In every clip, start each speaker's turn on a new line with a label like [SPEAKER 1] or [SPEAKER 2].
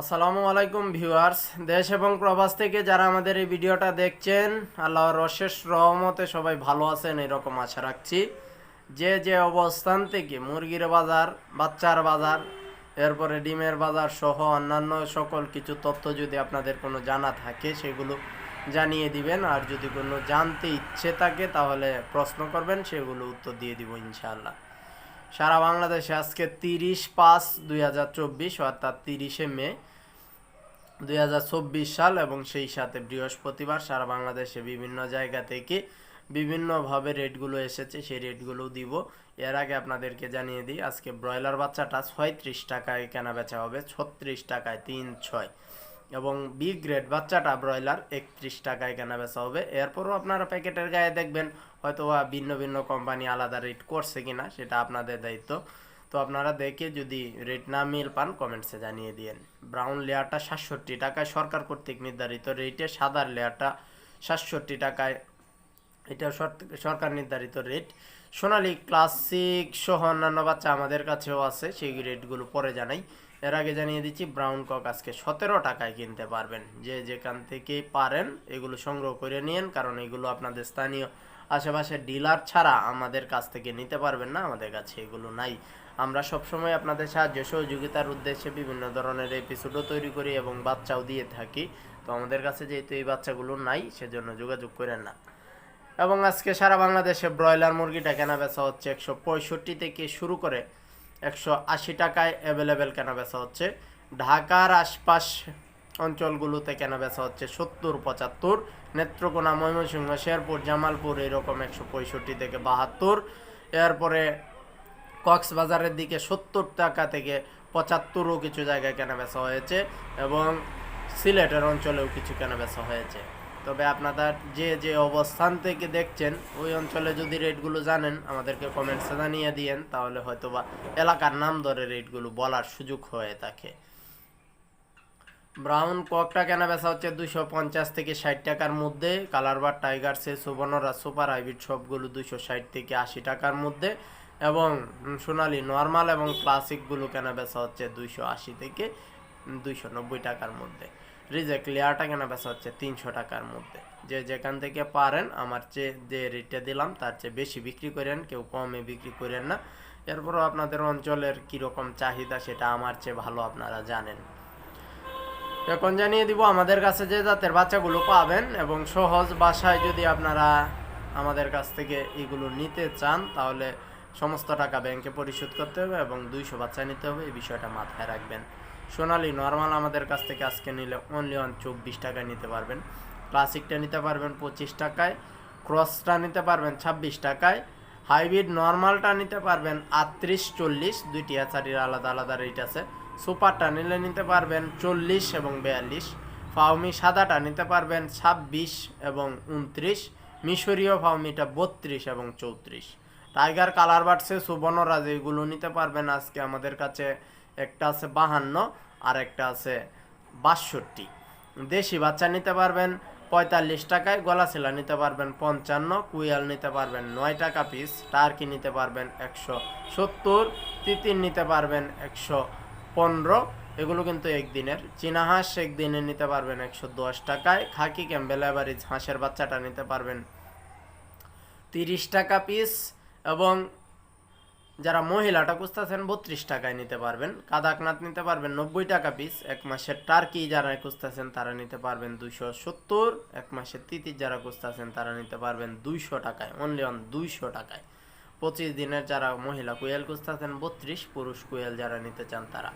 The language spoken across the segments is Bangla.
[SPEAKER 1] আসসালামু আলাইকুম ভিউয়ার্স, দেশ এবং প্রবাস থেকে যারা আমাদের এই ভিডিওটা দেখছেন, আল্লাহর অশেষ রহমতে সবাই ভালো আছেন, এরকম আশা রাখছি। যে যে অবস্থান থেকে মুরগির বাজার, বাচ্চার বাজার, এরপরে ডিমের বাজার সহ অন্যান্য সকল কিছু তথ্য যদি আপনাদের কোনো জানা থাকে, সেগুলো জানিয়ে দিবেন। আর যদি কোনো জানতে ইচ্ছে থাকে, তাহলে প্রশ্ন করবেন, সেগুলো উত্তর দিয়ে দিব ইনশাআল্লাহ। সারা বাংলাদেশে আজকে তিরিশ পাঁচ দুই হাজার চব্বিশ, অর্থাৎ তিরিশে মে দুই হাজার চব্বিশ সাল এবং সেই সাথে বৃহস্পতিবার সারা বাংলাদেশে বিভিন্ন জায়গা থেকে বিভিন্নভাবে রেটগুলো এসেছে, সেই রেটগুলো দিব। এর আগে আপনাদেরকে জানিয়ে দিই, আজকে ব্রয়লার বাচ্চাটা ছয়ত্রিশ টাকায় কেনা বেচা হবে, ছত্রিশ টাকায় তিন ছয়। এবং বি গ্রেড বাচ্চাটা ব্রয়লার একত্রিশ টাকায় কেনা বেচা হবে। এরপরও আপনারা প্যাকেটের গায়ে দেখবেন, হয়তো ভিন্ন ভিন্ন কোম্পানি আলাদা রেট করছে কিনা, সেটা আপনাদের দায়িত্ব। তো আপনারা দেখে যদি রেট না মিল পান কমেন্টসে জানিয়ে দিয়েন। ব্রাউন লেয়ারটা সাতষট্টি টাকায়, সরকার কর্তৃক নির্ধারিত রেটে সাদার লেয়ারটা সাতষট্টি টাকায়। এটা সর- সরকার নির্ধারিত রেট সোনালী ক্লাসিক সহ অন্যান্য বাচ্চা আমাদের কাছেও আছে, সেই রেটগুলো পরে জানাই। এর আগে জানিয়ে দিচ্ছি, ব্রাউন কক আজকে সতেরো টাকায় কিনতে পারবেন। যে যেখান থেকে পারেন, এগুলো সংগ্রহ করে নিন কারণ এগুলো আপনাদের স্থানীয় আশেপাশে ডিলার ছাড়া আমাদের কাছ থেকে নিতে পারবেন না, আমাদের কাছে এগুলো নাই। আমরা সবসময় আপনাদের সাহায্য, সহযোগিতার উদ্দেশ্যে বিভিন্ন ধরনের এপিসোডও তৈরি করি এবং বাচ্চাও দিয়ে থাকি। তো আমাদের কাছে যেহেতু এই বাচ্চাগুলো নাই, সেজন্য যোগাযোগ করেন না। এবং আজকে সারা বাংলাদেশে ব্রয়লার মুরগিটা কেনা বেচা হচ্ছে একশো পঁয়ষট্টি থেকে শুরু করে একশো আশি টাকায় অ্যাভেলেবেল কেনা বেচা হচ্ছে? ঢাকার আশপাশ অঞ্চলগুলোতে কেনা বেচা হচ্ছে? সত্তর, পঁচাত্তর, নেত্রকোনা, ময়মনসিংহ, শেরপুর, জামালপুর এরকম একশো পঁয়ষট্টি থেকে বাহাত্তর। এরপরে কক্সবাজারের দিকে সত্তর টাকা থেকে পঁচাত্তরও কিছু জায়গায় কেনা বেচা হয়েছে এবং সিলেটের অঞ্চলেও কিছু কেনা বেচা হয়েছে? তবে আপনাদের যে যে অবস্থান থেকে দেখছেন, ওই অঞ্চলে যদি রেটগুলো জানেন, আমাদেরকে কমেন্টসে জানিয়ে দিয়েন, তাহলে হয়তোবা এলাকার নাম ধরে রেটগুলো বলার সুযোগ হয়ে থাকে। ব্রাউন ককটা কেনা বেচা হচ্ছে দুশো পঞ্চাশ থেকে ষাট টাকার মধ্যে, কালার বার টাইগার সে, সুবর্ণরা, সুপার হাইব্রিড সবগুলো দুশো ষাট থেকে আশি টাকার মধ্যে এবং সোনালী নর্মাল এবং ক্লাসিকগুলো কেনা বেচা হচ্ছে দুইশো আশি থেকে দুইশো নব্বই টাকার মধ্যে। রিজেক্ট লেয়ারটা কেনা বেচা হচ্ছে তিনশো টাকার মধ্যে। যে যেখান থেকে পারেন, আমার চেয়ে যে রেটে দিলাম, তার চেয়ে বেশি বিক্রি করেন, কেউ কমে বিক্রি করেন না। এরপরও আপনাদের অঞ্চলের কীরকম চাহিদা, সেটা আমার চেয়ে ভালো আপনারা জানেন। এখন জানিয়ে দিব, আমাদের কাছে যে জাতের বাচ্চাগুলো পাবেন এবং সহজ ভাষায় যদি আপনারা আমাদের কাছ থেকে এগুলো নিতে চান, তাহলে সমস্ত টাকা ব্যাংকে পরিশোধ করতে হবে এবং দুইশো বাচ্চা নিতে হবে, এই বিষয়টা মাথায় রাখবেন। সোনালি নর্মাল আমাদের কাছ থেকে আজকে নিলে অনলি অন চব্বিশ টাকায় নিতে পারবেন। ক্লাসিকটা নিতে পারবেন পঁচিশ টাকায় ক্রসটা নিতে পারবেন ছাব্বিশ টাকায় হাইব্রিড নর্মালটা নিতে পারবেন আটত্রিশ, চল্লিশ, দুইটি হ্যাচারির আলাদা আলাদা রেট আছে। সুপারটা নিলে নিতে পারবেন চল্লিশ এবং বিয়াল্লিশ ফাউমি সাদাটা নিতে পারবেন ছাব্বিশ এবং উনত্রিশ মিশরীয় ফাউমিটা বত্রিশ এবং চৌত্রিশ। টাইগার কালার বাড়ছে সুবর্ণরাজ এগুলো নিতে পারবেন আজকে আমাদের কাছে। একটা আছে বাহান্ন আর একটা আছে বাষট্টি। দেশি বাচ্চা নিতে পারবেন পঁয়তাল্লিশ টাকায়, গলাছিলা নিতে পারবেন পঞ্চান্ন, কুইয়াল নিতে পারবেন নয় টাকা পিস টার্কি নিতে পারবেন একশো সত্তর, তিতির নিতে পারবেন একশো পনেরো। এগুলো কিন্তু একদিনের। চীনা হাঁস একদিনে নিতে পারবেন একশো দশ টাকায়। খাকি ক্যাম্বেল হাঁসের বাচ্চাটা নিতে পারবেন তিরিশ টাকা পিস এবং যারা মহিলাটা খুঁজতেছেন বত্রিশ টাকায় নিতে পারবেন, কাদাকনাথ নিতে পারবেন নব্বই টাকা পিস এক মাসের টার্কি যারা খুঁজতেছেন তারা নিতে পারবেন দুইশো সত্তর, এক মাসের তিতির যারা খুঁজতেছেন তারা নিতে পারবেন দুইশো টাকায় অনলি অন দুইশো টাকায়। পঁচিশ দিনের যারা মহিলা কুয়েল খুঁজতেছেন বত্রিশ, পুরুষ কুয়েল যারা নিতে চান তারা।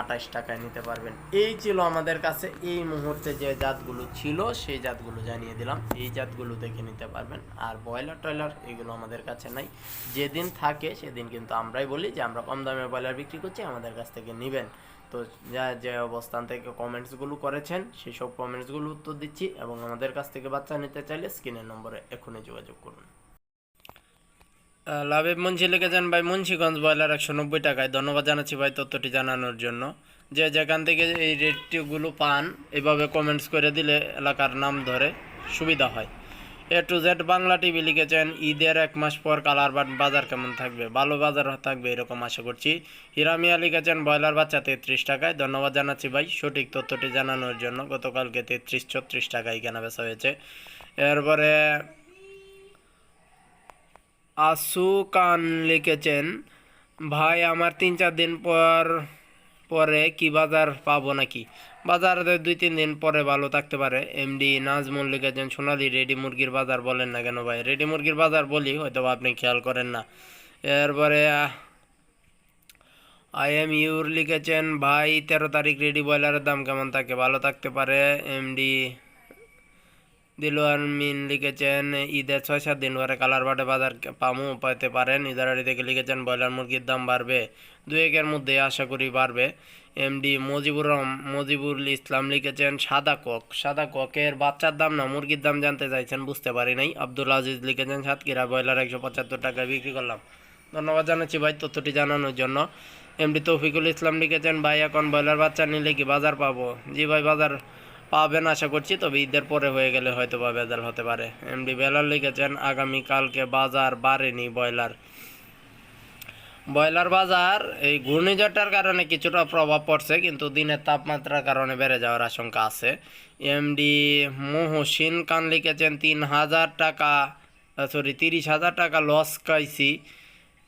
[SPEAKER 1] আঠাশ টাকায় নিতে পারবেন। এই ছিল আমাদের কাছে এই মুহূর্তে যে জাতগুলো ছিল, সেই জাতগুলো জানিয়ে দিলাম। এই জাতগুলো দেখে নিতে পারবেন। আর ব্রয়লার টয়লার এগুলো আমাদের কাছে নাই। যেদিন থাকে সেদিন কিন্তু আমরাই বলি যে, আমরা কম দামে ব্রয়লার বিক্রি করছি, আমাদের কাছ থেকে নেবেন। তো যা, যে অবস্থান থেকে কমেন্টসগুলো করেছেন সেই সব কমেন্টসগুলো উত্তর দিচ্ছি এবং আমাদের কাছ থেকে বাচ্চা নিতে চাইলে স্ক্রিনের নম্বরে এখনই যোগাযোগ করুন। লাভেব মুন্সি লিখেছেন ভাই, মুন্সিগঞ্জ ব্রয়লার একশো নব্বই টাকায়। ধন্যবাদ জানাচ্ছি ভাই তথ্যটি জানানোর জন্য। যে যেখান থেকে এই রেটগুলো পান, এভাবে কমেন্টস করে দিলে এলাকার নাম ধরে সুবিধা হয়। A to Z Bangla TV লিখেছেন, ঈদের এক মাস পর কালার বাজার কেমন থাকবে? ভালো বাজার থাকবে এরকম আশা করছি। হিরামিয়া লিখেছেন, ব্রয়লার বাচ্চা তেত্রিশ টাকায়। ধন্যবাদ জানাচ্ছি ভাই সঠিক তথ্যটি জানানোর জন্য। গতকালকে তেত্রিশ, ছত্রিশ টাকায় কেনা বেচা হয়েছে। এরপরে আসুকান লিখেছেন, ভাই, আমার তিন চার দিন পর, পরে কি বাজার পাবো নাকি? বাজার দুই তিন দিন পরে ভালো থাকতে পারে। এমডি নাজমুল লিখেছেন, সোনালি রেডি মুরগির বাজার বলেন না কেন ভাই? রেডি মুরগির বাজার বলি হয়তো আপনি খেয়াল করেন না। এরপরে, আই এম ইউর লিখেছেন, ভাই, তেরো তারিখ রেডি ব্রয়লারের দাম কেমন থাকে? ভালো থাকতে পারে এমডি দিলওয়ার মিন লিখেছেন, ঈদের ছয় সাত দিন পরে কালার বাটে বাজার পামু পেতে পারেন ঈদের আড়ি থেকে লিখেছেন, ব্রয়লার মুরগির দাম বাড়বে। দু একের মধ্যে আশা করি বাড়বে। এমডি মজিবুর রহম, মজিবুল ইসলাম লিখেছেন, সাদা কক। সাদা ককের বাচ্চার দাম না, মুরগির দাম জানতে চাইছেন, বুঝতে পারি নাই। আব্দুল আজিজ লিখেছেন, সাতক্ষীরা ব্রয়লার একশো পঁচাত্তর টাকায় বিক্রি করলাম। ধন্যবাদ জানাচ্ছি ভাই তথ্যটি জানানোর জন্য। এমডি তৌফিকুল ইসলাম লিখেছেন, ভাই, এখন ব্রয়লার বাচ্চা নিলে কি বাজার পাবো? জি ভাই, বাজার পাবেন আশা করছি, তবে ঈদের পরে হয়ে গেলে হয়তো বা বেজাল হতে পারে। এমডি বেলার লিখেছেন, আগামীকালকে বাজার বাড়েনি ব্রয়লার। ব্রয়লার বাজার এই ঘূর্ণিঝড়টার কারণে কিছুটা প্রভাব পড়ছে, কিন্তু দিনের তাপমাত্রার কারণে বেড়ে যাওয়ার আশঙ্কা আছে। এমডি মহসিন খান লিখেছেন, তিন হাজার টাকা, সরি, তিরিশ হাজার টাকা লস খাইছি,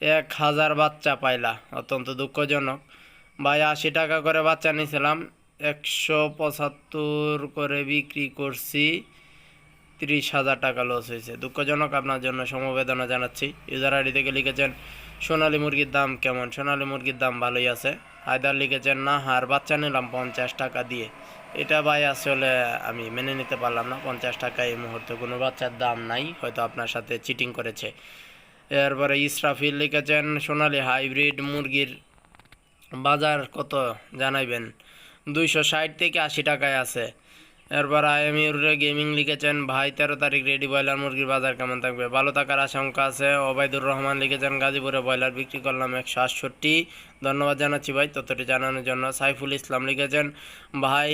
[SPEAKER 1] এক হাজার বাচ্চা পাইলা। অত্যন্ত দুঃখজনক। ভাই, আশি টাকা করে বাচ্চা নিয়েছিলাম একশো পঁচাত্তর করে বিক্রি করছি, তিরিশ হাজার টাকা লস হয়েছে। দুঃখজনক আপনার জন্য সমবেদনা জানাচ্ছি। ইউজার আইডি থেকে লিখেছেন, সোনালী মুরগির দাম কেমন? সোনালী মুরগির দাম ভালোই আছে। হায়দার লিখেছেন, না, হার বাচ্চা নিলাম পঞ্চাশ টাকা দিয়ে। এটা ভাই আসলে আমি মেনে নিতে পারলাম না। পঞ্চাশ টাকা এই মুহূর্তে কোনো বাচ্চার দাম নাই, হয়তো আপনার সাথে চিটিং করেছে। এরপরে ইসরাফিল লিখেছেন, সোনালী হাইব্রিড মুরগির বাজার কত? জানাইবেন। দুইশো ষাট থেকে আশি টাকায় আছে। এরপর আইএমইউরে গেমিং লিখেছেন, ভাই, তেরো তারিখ রেডি ব্রয়লার মুরগির বাজার কেমন থাকবে? ভালো থাকার আশঙ্কা আছে। ওবায়দুর রহমান লিখেছেন, গাজীপুরে ব্রয়লার বিক্রি করলাম একশো আটষট্টি। ধন্যবাদ জানাচ্ছি ভাই তথ্যটি জানানোর জন্য। সাইফুল ইসলাম লিখেছেন, ভাই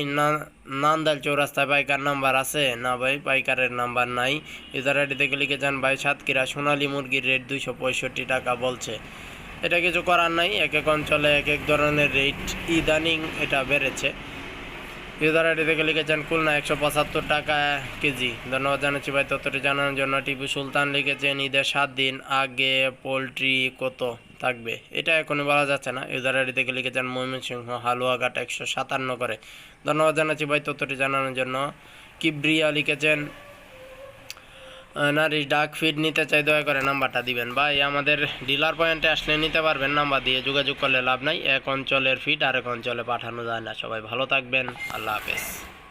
[SPEAKER 1] নান্দাল চৌরাস্তায় পাইকার নাম্বার আছে? না ভাই, পাইকারের নাম্বার নাই। ইউজার আইডি থেকে লিখেছেন, ভাই, সাতক্ষীরা সোনালী মুরগির রেট দুইশো পঁয়ষট্টি টাকা বলছে। এটা কিছু করার নাই, এক এক অঞ্চলে এক এক ধরনের রেট ইদানিং এটা বেড়েছে। ইউজার আইডি থেকে লিখেছেন, খুলনা একশো পঁচাত্তর টাকা কেজি। ধন্যবাদ জানাচ্ছি ভাই তথ্যটি জানানোর জন্য। টিপু সুলতান লিখেছেন, ঈদের সাত দিন আগে পোলট্রি কত থাকবে? এটা এখনই বলা যাচ্ছে না। ইউজার আইডি থেকে লিখেছেন, ময়মনসিংহ হালুয়াঘাট একশো সাতান্ন করে। ধন্যবাদ জানাচ্ছি ভাই তথ্যটি জানানোর জন্য। কিব্রিয়া লিখেছেন নারী ডাক ফিড নিতে চাই, দয়া করে নাম্বারটা দিবেন। ভাই, আমাদের ডিলার পয়েন্টে আসলে নিতে পারবেন, নাম্বার দিয়ে যোগাযোগ করলে লাভ নাই। এক অঞ্চলের ফিড আরেক অঞ্চলে পাঠানো যায় না। সবাই ভালো থাকবেন। আল্লাহ হাফেজ।